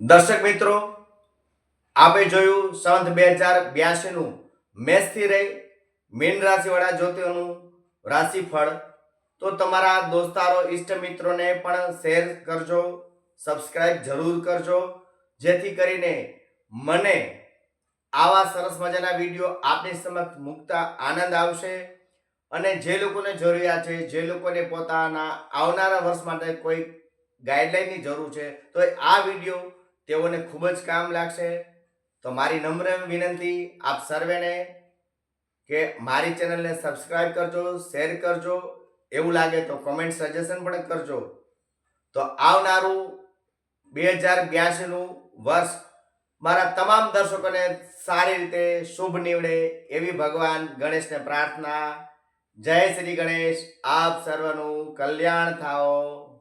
દર્શક મિત્રો, આપે જોયું સંત બે હજાર બ્યાસીનું મેષથી રહી મીન રાશિવાળા જ્યોતિઓનું રાશિફળ. તો તમારા દોસ્તારો, ઈષ્ટ મિત્રોને પણ શેર કરજો, સબસ્ક્રાઇબ જરૂર કરજો, જેથી કરીને મને આવા સરસ મજાના વીડિયો આપની સમક્ષ મૂકતા આનંદ આવશે. અને જે લોકોને જરૂરિયાત છે, જે લોકોને પોતાના આવનારા વર્ષ માટે કોઈ ગાઈડલાઈનની જરૂર છે, તો આ વીડિયો તેઓને ખૂબ જ કામ લાગશે. તો મારી નમ્ર વિનંતી આપ સર્વેને કે મારી ચેનલને સબસ્ક્રાઈબ કરજો, શેર કરજો, એવું લાગે તો કોમેન્ટ સજેશન પણ કરજો. તો આવનારું બે હજાર બ્યાસીનું વર્ષ મારા તમામ દર્શકોને સારી રીતે શુભ નીવડે એવી ભગવાન ગણેશને પ્રાર્થના. જય શ્રી ગણેશ. આપ સર્વનું કલ્યાણ થાઓ.